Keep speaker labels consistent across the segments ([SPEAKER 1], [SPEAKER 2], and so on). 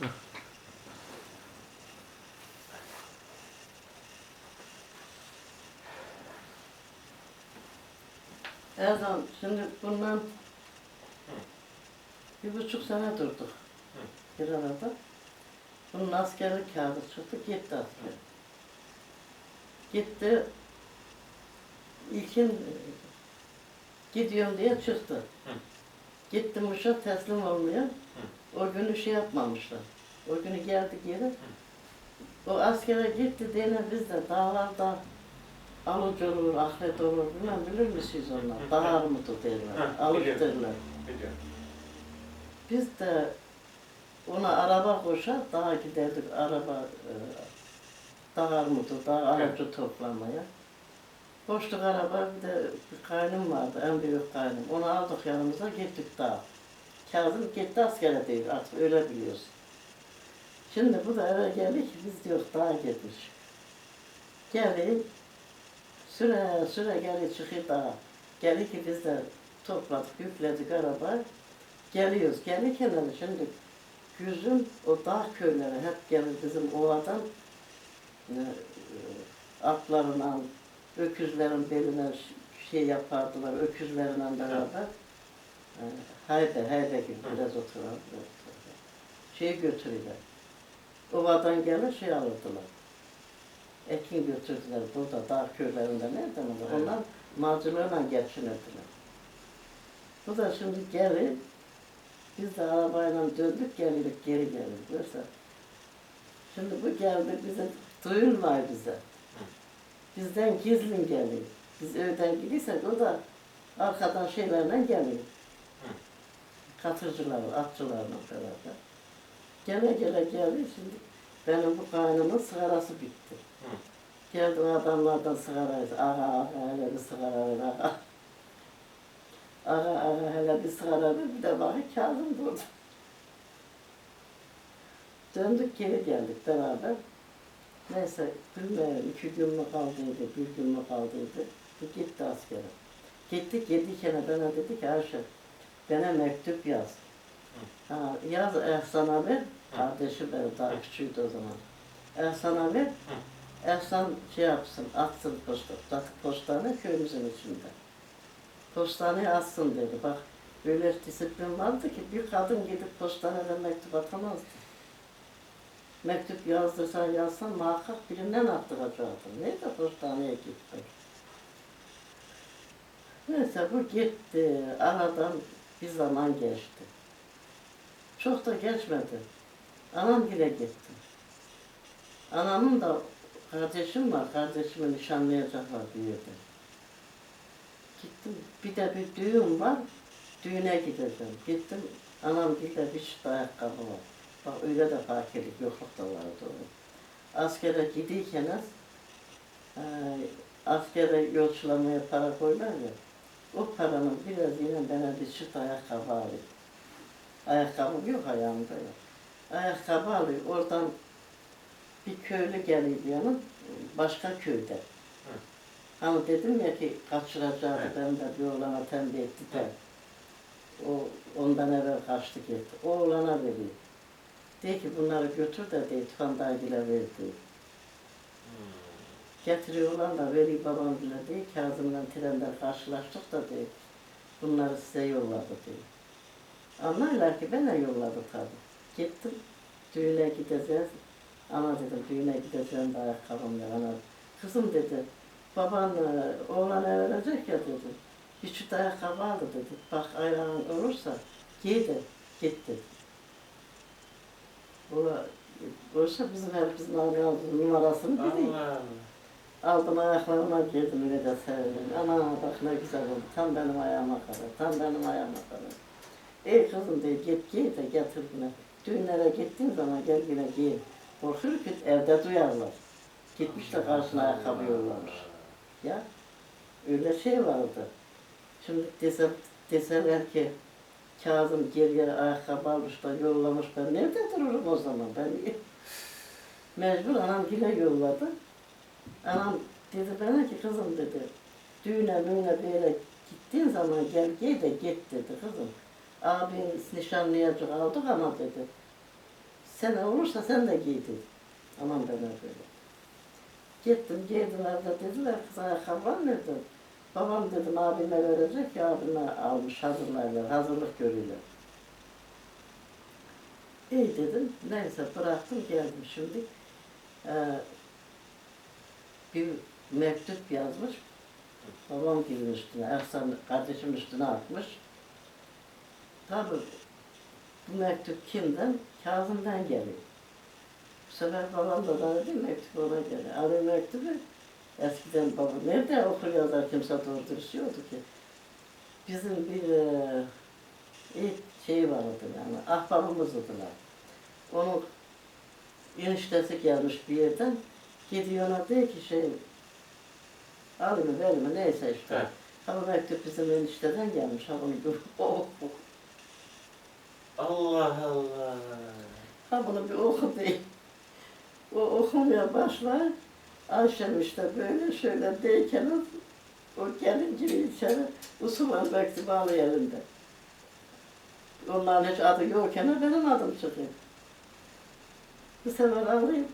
[SPEAKER 1] Erdoğan şimdi bundan bir buçuk sene durduk bir arada. Bunun askerlik kağıdı çıktı, gitti asker. Gitti, ilkin gidiyorum diye çıktı. Gitti Muş'a teslim olmaya. O günü şey yapmamışlar. O günü geldik yere. O askere gitti diye biz de dağlarda alıcı olur, ahiret olur, bilmem bilir misiniz onlar? Dağ armudu derler, alıç derler. Biz de ona araba koşar, dağa giderdik araba, e, dağ armudu, dağ aracı toplamaya. Koştuk araba, bir de bir kaynım vardı, en büyük kaynım. Onu aldık yanımıza, gittik dağa. Kazım gitti askere değil, artık öyle biliyoruz. Şimdi bu da eve geldik, biz diyor dağa gitmiş. Gelin, süre süre geri çıkıyor dağa. Geldi ki biz de topladık, yükledik araba. Geliyoruz. Gelirken şimdi güzün o dağ köyleri hep gelir bizim ovadan e, e, atlarına, öküzlerin beline şey yapardılar, öküzlerle beraber. E, haybe, haybe gibi biraz oturardılar. Şey götürüyorlar. Ovadan gelir şey alırdılar. Ekin götürdüler burada dağ köylerinde nereden olur?
[SPEAKER 2] Evet.
[SPEAKER 1] Onlar malcılığıyla geçinirdiler. Bu da şimdi gelir, biz de arabayla döndük gelirik geri geldik mesela. Şimdi bu geldi bize duyulmay bize. Bizden gizlin geliyor. Biz öğden gidiysek o da arkadan şeylerle geliyor. Katırcılarla, atçılarla beraber. Gele gele geldi şimdi benim bu kaynımın sigarası bitti. Geldi o adamlardan sigarayı, aha aha hele bir sigara ver aha. Ara ara hele bir sigara ver, bir de bakı Kazım durdu. Döndük geri geldik beraber. Neyse bilmiyorum iki gün mü kaldıydı, bir gün mü kaldıydı. Bu gitti askere. Gittik yedikene bana dedi ki Ayşe bana mektup yaz. Ha, yaz Ehsan'a ver. Kardeşi benim daha küçüğüydü o zaman. Ehsan'a ver. Ehsan şey yapsın, atsın posta, postane köyümüzün içinde. Postaneye atsın dedi. Bak böyle disiplin vardı ki bir kadın gidip postaneden mektup atamazdı. Mektup yazdırsan yazsan muhakkak birinden attıracaktın. Neyse postaneye gitmek. Neyse bu gitti. Aradan bir zaman geçti. Çok da geçmedi. Anam bile gitti. Anamın da kardeşim var. Kardeşimi nişanlayacaklar yerde. Gittim. Bir de bir düğün var. Düğüne gideceğim. Gittim. Anam bir bir çift ayakkabı var. Bak öyle de fakirlik, yokluk da vardı onun. Askere gidiyken e, askere yolculamaya para koylar ya. O paranın biraz yine bana bir çift ayakkabı alayım. Ayakkabım yok ayağımda yok. Ayakkabı alıyor. Oradan bir köylü geliyor yanım. Başka köyde. Ama dedim ya ki kaçıracaktı ben de bir oğlana tembih etti de. O ondan evvel kaçtı gitti. O oğlana veriyor. De ki bunları götür de de İtfandagil'e ver diyor. Getiriyor olan da veriyor babam bile diyor. Kazım'la trende karşılaştık da diyor. Bunları size yolladı diyor. Anlarlar ki bana yolladı tabii. Gittim. Düğüne gideceğiz. Ana dedim düğüne gideceğim de ayakkabım yok. Ana, kızım dedi. Baban e, oğlan evlenecek ya dedi. Çift ayakkabı aldı dedi. Bak ayağın olursa giy de git dedi. Ola, olsa bizim hepimizin aldığı numarasını biliyor. Aldım ayaklarıma girdim öyle de sevdim. Ana bak ne güzel oldu. Tam benim ayağıma kadar. Tam benim ayağıma kadar. Ey kızım diye git giy de getir bunu. Düğünlere gittiğin zaman gel yine giy. Korkuyor ki evde duyarlar. Gitmiş de karşına ayakkabı yollamış. Ya öyle şey vardı. Şimdi desem, deseler ki Kazım geriye ayakkabı almış da yollamış ben nerede dururum o zaman ben mecbur anam yine yolladı. Anam dedi bana ki kızım dedi düğüne müğüne böyle gittiğin zaman gel giy de git dedi kızım. Abin nişanlayacak aldık ama dedi Sen olursa sen de giy dedi. Aman ben böyle. Gittim giydiler de dediler kız ayakkabı dedim. Babam dedim abime verecek ya abime almış hazırlarlar, hazırlık görüyorlar. İyi dedim. Neyse bıraktım geldim şimdi. Ee, bir mektup yazmış. Babam gibi üstüne, Ersan kardeşim üstüne atmış. Tabii bu mektup kimden? Kazım'dan geliyor. Bu sefer babam da bana dedi mektup ona geliyor. Alıyor mektubu. Eskiden baba nerede okur yazar kimse doğru dürüst yoktu ki. Bizim bir e, ilk şey vardı yani ahbabımızdılar. Onun eniştesi gelmiş bir yerden. Gidiyor ona diyor ki şey al mı ver mi neyse işte.
[SPEAKER 2] Evet.
[SPEAKER 1] Bu mektup bizim enişteden gelmiş. Ha bunu bir oku.
[SPEAKER 2] Allah Allah.
[SPEAKER 1] Ha bunu bir oku diye. O okumaya başlar. Ayşem işte böyle şöyle deyken o, o gelince içeri Usuman mektubu alıyor elinde. Onların hiç adı yokken benim adım çıkıyor. Bu sefer alayım.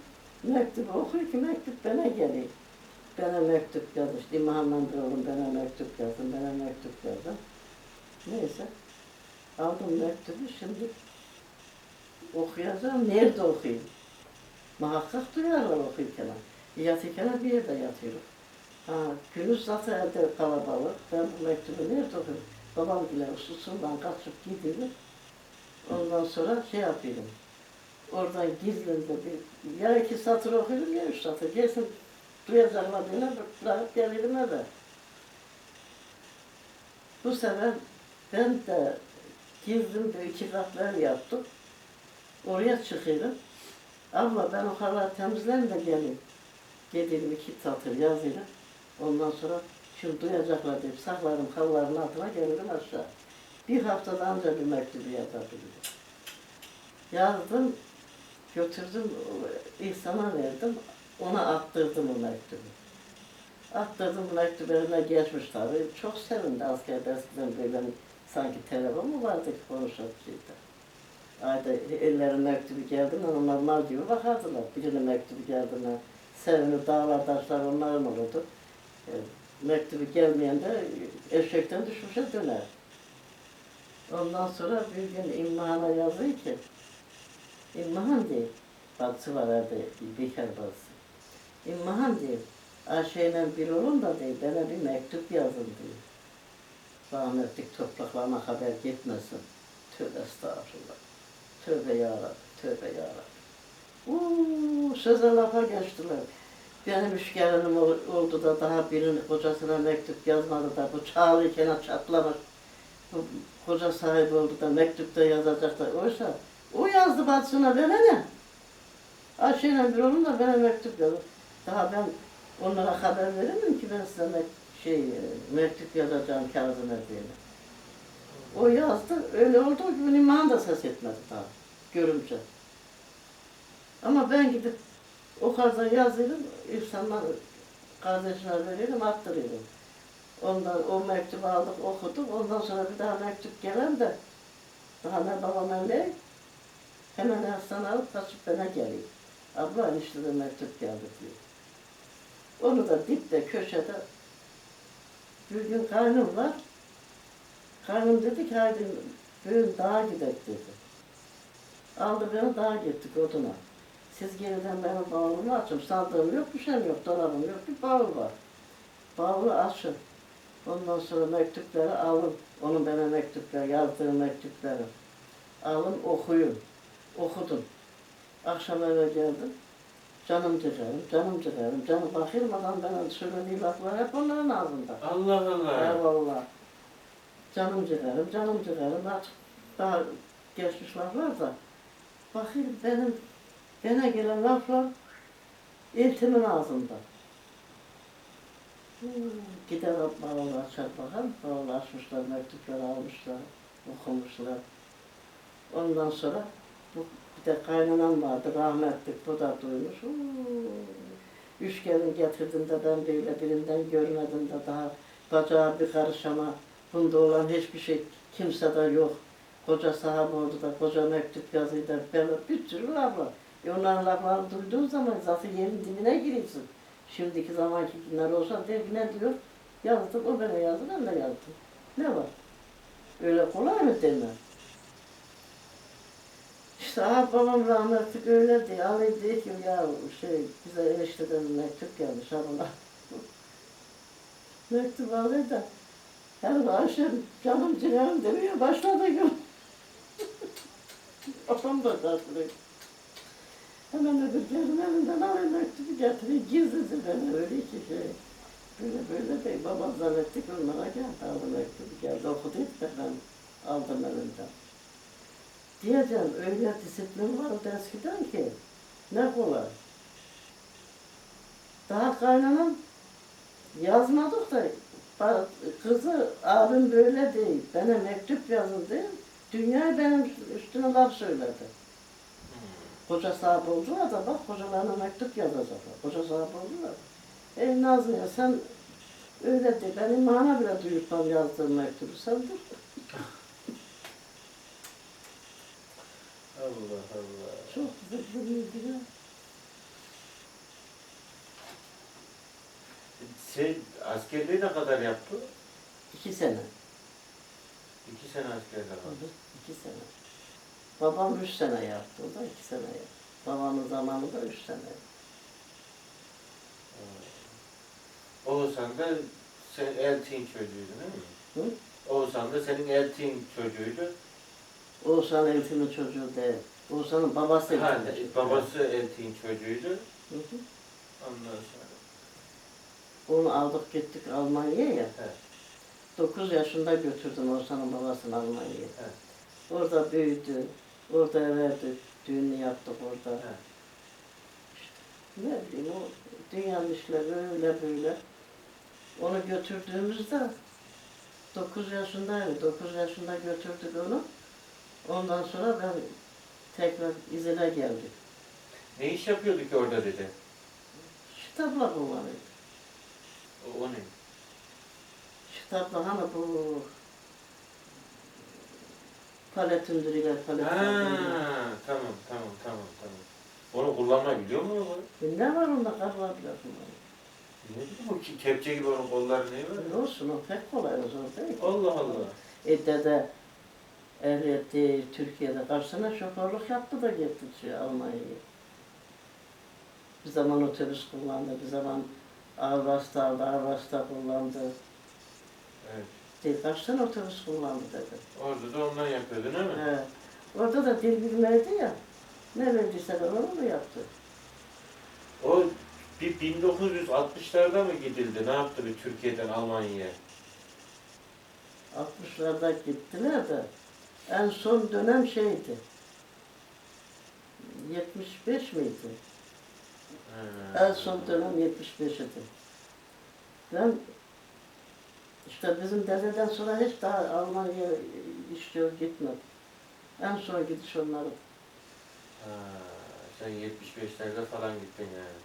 [SPEAKER 1] Mektubu okuyor ki mektup bana geliyor. Bana mektup yazmış. Oğlum bana mektup yazdım. Bana mektup yazdım. Neyse. Aldım mektubu şimdi okuyacağım. Nerede okuyayım? Muhakkak duyarlar okuyurken. Yatırken bir yerde yatıyorum. Ha, Gülüş zaten evde kalabalık. Ben bu mektubu nerede okuyayım? Babam bile susundan kaçıp gidiyor. Ondan sonra şey yapıyorum. Oradan gizlinde bir, ya iki satır okuyorum ya üç satır. Gelsin duyacaklar beni bırakıp gelirim eve. Bu sefer ben de girdim de iki katlar yaptım. Oraya çıkıyorum. Abla ben o kadar temizlerim de geleyim. Gidelim iki satır yazıyorum. Ondan sonra şimdi duyacaklar deyip saklarım kalların altına gelirim aşağı. Bir haftada anca bir mektubu yazabilirim. Yazdım, götürdüm, İhsan'a verdim. Ona attırdım o mektubu. Attırdım bu mektubu eline geçmiş tabii. Çok sevindi askerde eskiden böyle sanki telefon mu vardı ki konuşabilseydi. Ayda ellerine mektubu geldiğinde onlar mal gibi bakardılar. Birine mektubu geldiğinde sevinir dağlar taşlar onların olurdu. E, mektubu gelmeyen de eşekten düşmüşe döner. Ondan sonra bir gün İmmihan'a yazıyor ki, İmmihan diye, bacısı var evde, bekar bacısı. İmmihan diye, Ayşe'yle bir olun da diye, bana bir mektup yazın diye. Rahmetlik topraklarına haber gitmesin. Tövbe estağfurullah. Tövbe yarabbim, tövbe yarabbim. Uuu, söze lafa geçtiler. Benim üç gelinim ol- oldu da daha birinin kocasına mektup yazmadı da bu çağlıyken çatlamış. Bu koca sahibi oldu da mektupta yazacak da oysa o yazdı bacısına bana ne? Ayşe'yle bir olun da bana mektup yazın. Daha ben onlara haber veremem ki ben size mek- şey, mektup yazacağım kağıdına diye. O yazdı, öyle oldu ki benim iman da ses etmedi daha, görümce. Ama ben gidip o kadar yazıyorum, insanlar kardeşine veriyorum, attırıyorum. Ondan o mektubu aldık, okuduk. Ondan sonra bir daha mektup gelen de daha ne babam öyle hemen hastane alıp kaçıp bana geliyor. Abla işte de mektup geldi diyor. Onu da dipte köşede bir gün kaynım var. Kaynım dedi ki haydi bugün dağa gidelim dedi. Aldı beni dağa gittik oduna. Siz geriden benim bavulumu açın. Sandığım yok, bir şeyim yok, dolabım yok, bir bavul var. Bavulu açın. Ondan sonra mektupları alın. Onun bana mektupları, yazdığı mektupları. Alın, okuyun. Okudum. Akşam eve geldim. Canım çıkarım, canım çıkarım. Canım bakılmadan bana söylediği laflar hep onların ağzında.
[SPEAKER 2] Allah Allah.
[SPEAKER 1] Eyvallah. Canım çıkarım, canım çıkarım. Artık daha geçmiş laflar da. Bakayım benim, bana gelen laflar iltimin ağzında. Hmm, Gider açar bakalım. Bağlı açmışlar, mektupları almışlar, okumuşlar. Ondan sonra bu bir de kaynanam vardı, rahmetlik, bu da duymuş. Üç gelin getirdim de ben böyle birinden görmedim de daha bacağı bir karış ama bunda olan hiçbir şey kimsede yok. koca sahibi oldu da koca mektup yazıydı da böyle bir laf var. E onların laflarını duyduğun zaman zaten yerin dibine giriyorsun. Şimdiki zamanki günler olsa der ne diyor? Yazdım, o bana yazdı, ben de yazdım. Ne var? Öyle kolay mı demem? Aha babam rahmetli öyle diye, Ali diyor ki ya şey bize enişteden mektup gelmiş ha buna. mektup alıyor da her akşam canım ciğerim demiyor başladı gün. Babam da tatlı. Hemen öbürlerin elinden alıyor mektubu getiriyor gizlice beni öyle ki şey. Böyle böyle değil. Babam zannetti ki onlara geldi aldı mektubu geldi okudu da ben aldım elinden. Diyeceğim öyle disiplin vardı eskiden ki ne kolay. Daha kaynanam yazmadık da kızı abim böyle değil. Bana mektup yazıldı. Dünya benim üstüne laf söyledi. Koca sahibi oldular da bak kocalarına mektup yazacaklar. Koca sahibi oldular. Ey Nazlı ya sen öyle de benim mana bile duyurtmam yazdığım mektubu sen dur.
[SPEAKER 2] Allah Allah.
[SPEAKER 1] Çok güzel bir bilgi.
[SPEAKER 2] Sen askerliği ne kadar yaptı?
[SPEAKER 1] İki sene.
[SPEAKER 2] İki sene askerde kaldı.
[SPEAKER 1] Oldu. İki sene. Babam üç sene yaptı. O da iki sene yaptı. Babamın zamanında üç sene yaptı.
[SPEAKER 2] Oğuzhan da sen eltin çocuğuydu değil mi?
[SPEAKER 1] Hı?
[SPEAKER 2] Oğuzhan da senin eltin çocuğuydu.
[SPEAKER 1] Oğuzhan Eltim'in çocuğu değil. Oğuzhan'ın babası
[SPEAKER 2] Ha,
[SPEAKER 1] Eltim'in çocuğu.
[SPEAKER 2] babası eltin çocuğuydu.
[SPEAKER 1] Hı hı.
[SPEAKER 2] Ondan sonra.
[SPEAKER 1] Onu aldık gittik Almanya'ya ya.
[SPEAKER 2] Evet.
[SPEAKER 1] 9 yaşında götürdüm Oğuzhan'ın babasını Almanya'ya.
[SPEAKER 2] Evet.
[SPEAKER 1] Orada büyüdü. Orada verdik. Düğünü yaptık orada.
[SPEAKER 2] Evet.
[SPEAKER 1] Ne bileyim o dünyanın işleri öyle böyle. Onu götürdüğümüzde 9 yaşındaydı. 9 yaşında götürdük onu. Ondan sonra ben tekrar izine geldik.
[SPEAKER 2] Ne iş yapıyordu ki orada dedi?
[SPEAKER 1] Kitapla kullanıyorduk.
[SPEAKER 2] O, o ne?
[SPEAKER 1] Kitapla hani bu palet indiriler, palet
[SPEAKER 2] Ha, tamam tamam tamam tamam. Onu kullanmayı biliyor mu?
[SPEAKER 1] E Ne var onda kablar bile kullanıyor.
[SPEAKER 2] Ne bileyim o ki- kepçe gibi onun kolları ne var?
[SPEAKER 1] Ne olsun o pek kolay o zaman değil.
[SPEAKER 2] Allah Allah.
[SPEAKER 1] E dede ehliyeti Türkiye'de kaç sene şoförlük yaptı da gitti şey, Almanya'ya. Bir zaman otobüs kullandı, bir zaman Avrasta aldı, Avrasta kullandı.
[SPEAKER 2] Evet.
[SPEAKER 1] Değil, sene otobüs kullandı dedi.
[SPEAKER 2] Orada da ondan yapıyordu değil mi?
[SPEAKER 1] Evet. Orada da dil bilmedi ya. Ne verdiyse onu mu yaptı?
[SPEAKER 2] O bir 1960'larda mı gidildi? Ne yaptı bir Türkiye'den Almanya'ya?
[SPEAKER 1] 60'larda gittiler de en son dönem şeydi. 75 miydi?
[SPEAKER 2] Ha.
[SPEAKER 1] En son dönem 75 idi. Ben işte bizim dededen sonra hiç daha Almanya'ya iş yok gitmedim. En son gidiş onların.
[SPEAKER 2] Ha, sen 75'lerde falan gittin yani.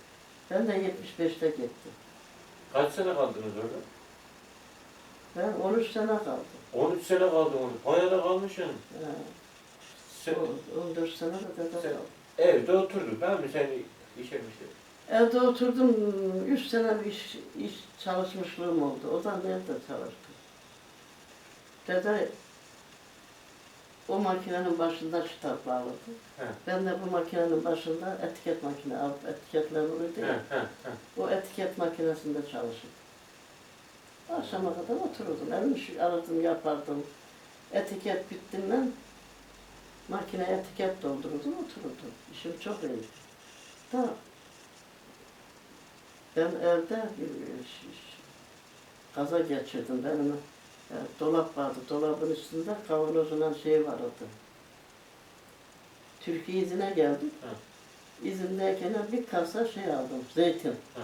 [SPEAKER 1] Ben de 75'te gittim.
[SPEAKER 2] Kaç sene kaldınız orada?
[SPEAKER 1] Ben 13 sene kaldım.
[SPEAKER 2] 13 sene kaldın orada. Bayağı da kalmışsın.
[SPEAKER 1] Ha,
[SPEAKER 2] Sen
[SPEAKER 1] o- 14 sene de dede
[SPEAKER 2] Sen-
[SPEAKER 1] kaldım.
[SPEAKER 2] evde oturdun değil mi? Sen işe mi?
[SPEAKER 1] Evde oturdum, 3 sene bir iş, iş çalışmışlığım oldu. O da nerede çalıştım? Dede o makinenin başında kitap bağladı.
[SPEAKER 2] He.
[SPEAKER 1] Ben de bu makinenin başında etiket makine alıp etiketler oluyordu
[SPEAKER 2] He,
[SPEAKER 1] ya.
[SPEAKER 2] he, he.
[SPEAKER 1] O etiket makinesinde çalışırdım. Akşama kadar otururdum. Evim işi aradım, yapardım. Etiket bittiğinden makineye etiket doldururdum, otururdum. İşim çok iyiydi. Da ben evde bir ş- ş- kaza geçirdim. Benim e, dolap vardı. Dolabın üstünde kavanozundan şey vardı. Türkiye izine geldik. İzindeyken bir kasa şey aldım, zeytin.
[SPEAKER 2] Hı.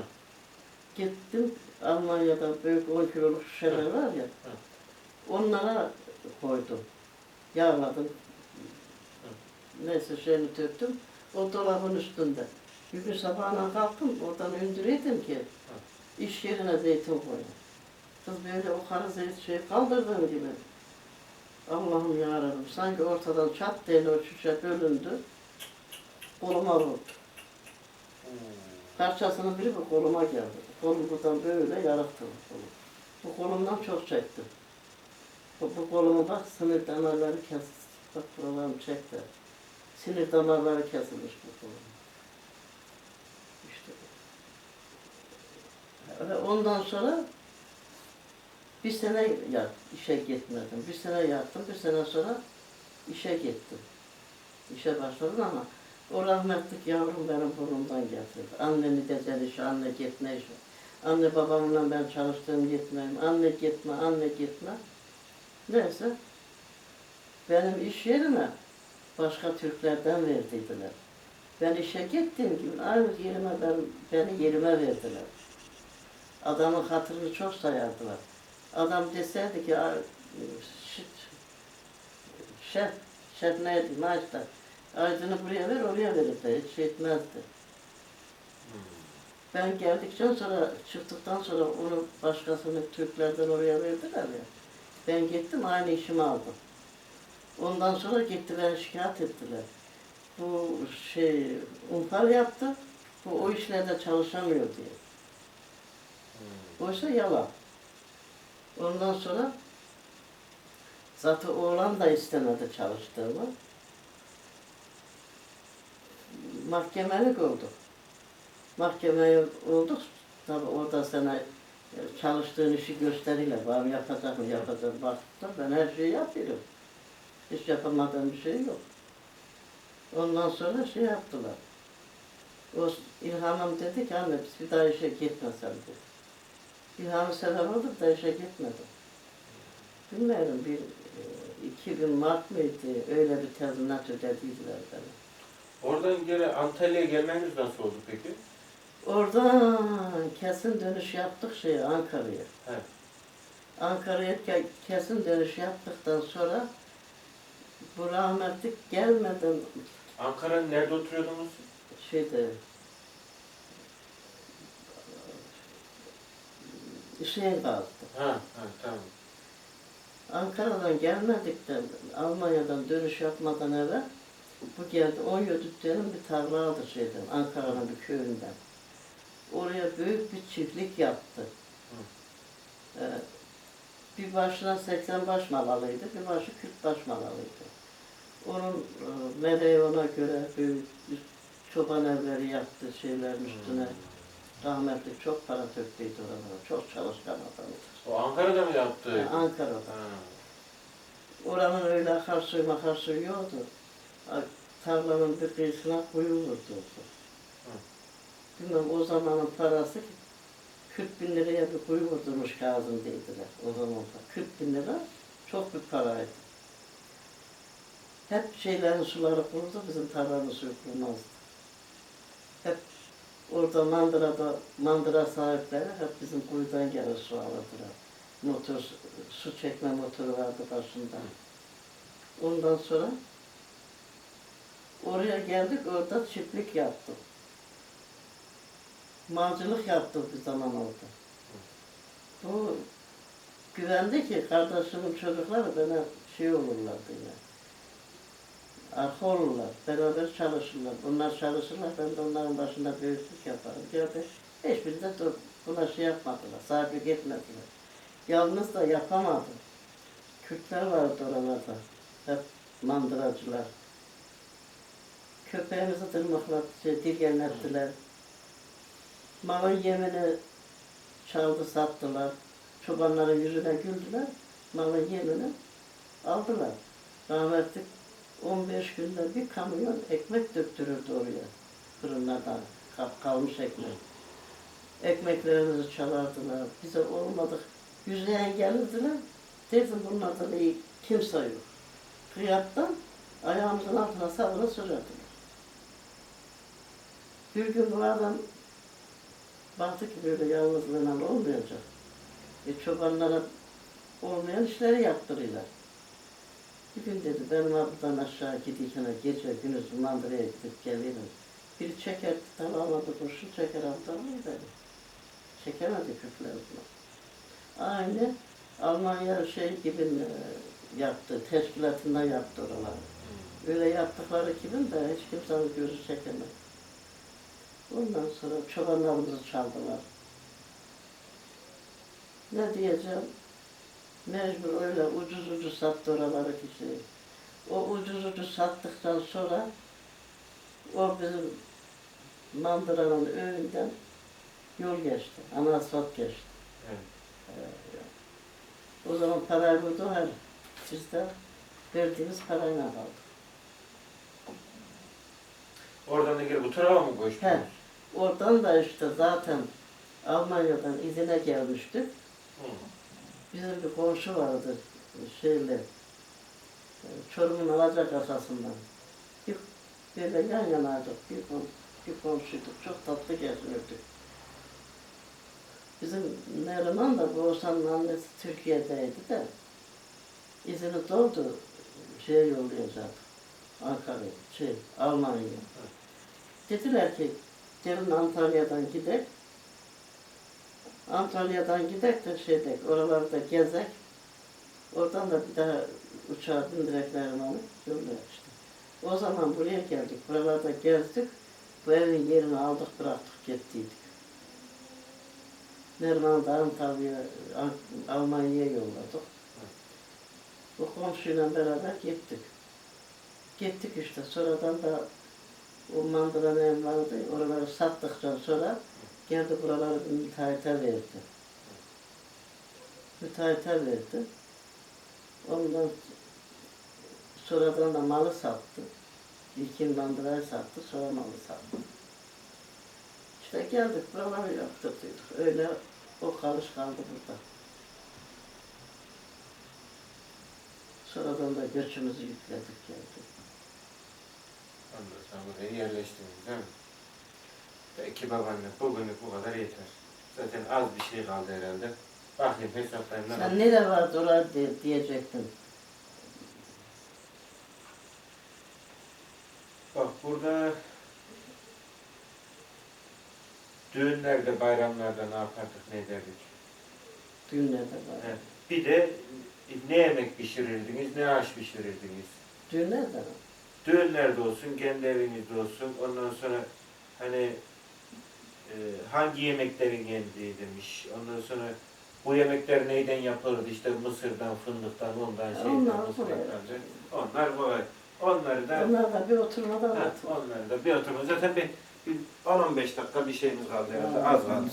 [SPEAKER 1] Gittim Almanya'da büyük 10 kiloluk şişeler var ya. Onlara koydum. Yağladım. Neyse şeyini döktüm. O dolabın üstünde. Bir gün sabahına kalktım, oradan indiriydim ki iş yerine zeytin koydum. Kız böyle o karı zeytin şey kaldırdığım gibi. Allah'ım yarabbim sanki ortadan çat diye o şişe bölündü. Koluma vurdu. Parçasının biri bu koluma geldi. Kolum buradan böyle kolum. Bu kolumdan çok çektim. Bu, bu kolumu bak sinir damarları kesildi. Bak buralarım çekti. Sinir damarları kesilmiş bu kolum. İşte. Ve ondan sonra bir sene yat, işe gitmedim. Bir sene yattım, bir sene sonra işe gittim. İşe başladım ama o rahmetlik yavrum benim burnumdan getirdi. Annemi de işe, anne gitme işe. Anne babamla ben çalıştığım gitmeyim. Anne gitme, anne gitme. Neyse. Benim iş yerime başka Türklerden verdiydiler. Ben işe gittiğim gibi aynı yerime ben, beni yerime verdiler. Adamın hatırını çok sayardılar. Adam deseydi ki "Ay, şit, şef, şef neydi maaşta. Aydın'ı buraya ver, oraya verirdi. Hiç şey etmezdi. Ben geldikten sonra, çıktıktan sonra onu başkasını Türklerden oraya verdiler ya. Ben gittim, aynı işimi aldım. Ondan sonra gitti beni şikayet ettiler. Bu şey, unfal yaptı, bu o işlerde çalışamıyor diye. Oysa yalan. Ondan sonra zaten oğlan da istemedi çalıştığımı. Mahkemelik olduk. Mahkemeye olduk. Tabi orada sana e, çalıştığın işi gösteriyle var yapacak mı yapacak baktı. Ben her şeyi yapıyorum. Hiç yapamadığım bir şey yok. Ondan sonra şey yaptılar. O İlhan'ım dedi ki anne biz bir daha işe gitmesem dedi. İlhan'ı sever olduk da işe gitmedim. Bilmiyorum bir e, 2000 Mart mıydı öyle bir tazminat ödediydiler bana.
[SPEAKER 2] Oradan geri Antalya'ya gelmeniz nasıl oldu peki?
[SPEAKER 1] Oradan kesin dönüş yaptık şey Ankara'ya. Ankara'ya ke- kesin dönüş yaptıktan sonra bu rahmetlik gelmeden
[SPEAKER 2] Ankara'nın nerede oturuyordunuz?
[SPEAKER 1] şeyde Hüseyin kaldı.
[SPEAKER 2] Ha, ha tamam.
[SPEAKER 1] Ankara'dan gelmedik de Almanya'dan dönüş yapmadan evvel bu geldi 17 dönüm bir tarla aldı şeyden Ankara'nın bir köyünden. Oraya büyük bir çiftlik yaptı. Ee, bir başına 80 baş mal alıydı, bir başı 40 baş mal alıydı. Onun e, meleği ona göre büyük çoban evleri yaptı şeylerin üstüne. Rahmetli çok para döktüydü oralara, çok çalışkan adamdı.
[SPEAKER 2] O Ankara'da mı yaptı?
[SPEAKER 1] Yani Ankara'da.
[SPEAKER 2] Ha.
[SPEAKER 1] Oranın öyle akarsuyu makarsuyu yoktu. Tarlanın bir kıyısına kuyu olurdu. Bilmem o zamanın parası 40 bin liraya bir kuyu vurdurmuş Kazım dediler o zaman. da. 40 bin lira çok bir paraydı. Hep şeylerin suları kurudu, bizim tarlanın suyu kurumazdı. Hep orada mandırada, mandıra sahipleri hep bizim kuyudan gelir su alırdılar. Motor, su çekme motoru vardı başında. Ondan sonra oraya geldik, orada çiftlik yaptık. Mancılık yaptık bir zaman orada. Bu güvendi ki kardeşimin çocukları bana şey olurlar diye. Arka olurlar, beraber çalışırlar. Bunlar çalışırlar, ben de onların başında büyüklük yaparım. Gördü, hiçbiri de dur, buna şey yapmadılar, sahibi gitmediler. Yalnız da yapamadı. Kürtler vardı oralarda, hep mandıracılar. Köpeğimizi tırmıkladı, şey, dirgenlettiler. Malın yemini çaldı sattılar. Çobanların yüzüne güldüler. Malın yemini aldılar. Rahmetli 15 günde bir kamyon ekmek döktürürdü oraya. Fırınlardan kal- kalmış ekmek. Ekmeklerimizi çalardılar. Bize olmadık. Yüzüne gelirdiler. Dedim bunlardan iyi kimse yok. Kıyaptan ayağımızın altına savuna sürerdiler. Bir gün bu adam baktı ki böyle yalnızlığına olmayacak. E çobanlara olmayan işleri yaptırıyorlar. Bir gün dedi benim buradan aşağı giderken gece gündüz mandıraya gidip gelirim. Biri çeker tamamladı kurşun çeker altamıyor dedi. Çekemedi küfler bunu. Aynı Almanya şey gibi e, yaptı, teşkilatından yaptı oraları. Öyle yaptıkları gibi de hiç kimsenin gözü çekemez. Ondan sonra çobanlarımızı çaldılar. Ne diyeceğim? Mecbur öyle ucuz ucuz sattı oraları kişi. O ucuz ucuz sattıktan sonra o bizim mandıranın önünden yol geçti. Ana asfalt geçti.
[SPEAKER 2] Evet.
[SPEAKER 1] O zaman parayı buldu her. Biz de verdiğimiz parayla aldık.
[SPEAKER 2] Oradan da geri bu tarafa mı koştunuz?
[SPEAKER 1] He. Oradan da işte zaten Almanya'dan izine gelmiştik.
[SPEAKER 2] Hı.
[SPEAKER 1] Bizim bir komşu vardı şeyle Çorum'un alacak kasasından. Bir, böyle yan yanaydık, bir, kom, bir komşuyduk, çok tatlı gezinirdik. Bizim Neriman da bu Oğuzhan'ın annesi Türkiye'deydi de izini doldu şeye yollayacak. Ankara'ya, şey, Almanya'ya. Dediler ki gelin Antalya'dan gidek. Antalya'dan gidek de şeydek, oralarda gezek. Oradan da bir daha uçağa bindireklerim onu yollayacak işte. O zaman buraya geldik, buralarda gezdik. Bu evin yerini aldık, bıraktık, gittiydik. Neriman'ı da Antalya'ya, An- Almanya'ya yolladık. Bu komşuyla beraber gittik. Gittik işte, sonradan da o mandıra ev vardı, oraları sattıktan sonra geldi buraları bir müteahhite verdi. Müteahhite verdi. Ondan sonradan da malı sattı. İlkin mandırayı sattı, sonra malı sattı. İşte geldik, buraları yaptırdık. Öyle o kalış kaldı burada. Sonradan da göçümüzü yükledik geldik.
[SPEAKER 2] Ondan sonra buraya yerleştiniz değil mi? Peki babaanne bugünlük bu kadar yeter. Zaten az bir şey kaldı herhalde. Bakayım hesaplayayım. ne
[SPEAKER 1] Sen nere vardı orada diye- diyecektin.
[SPEAKER 2] Bak burada düğünlerde, bayramlarda ne yapardık, ne ederdik?
[SPEAKER 1] Düğünlerde var.
[SPEAKER 2] Evet. Bir de ne yemek pişirirdiniz, ne aş pişirirdiniz?
[SPEAKER 1] Düğünlerde mi?
[SPEAKER 2] Düğünlerde olsun, kendi evinizde olsun. Ondan sonra hani e, hangi yemeklerin yendiği demiş. Ondan sonra bu yemekler neyden yapılırdı? İşte mısırdan, fındıktan, ondan şeyden,
[SPEAKER 1] Onlar
[SPEAKER 2] mısır
[SPEAKER 1] kolay.
[SPEAKER 2] ekranca. Onlar kolay. Onları da
[SPEAKER 1] Onlar da bir oturmada anlatıyor.
[SPEAKER 2] onları da bir oturma. Zaten bir, bir 10-15 dakika bir şeyimiz kaldı.
[SPEAKER 1] Ha.
[SPEAKER 2] Az kaldı.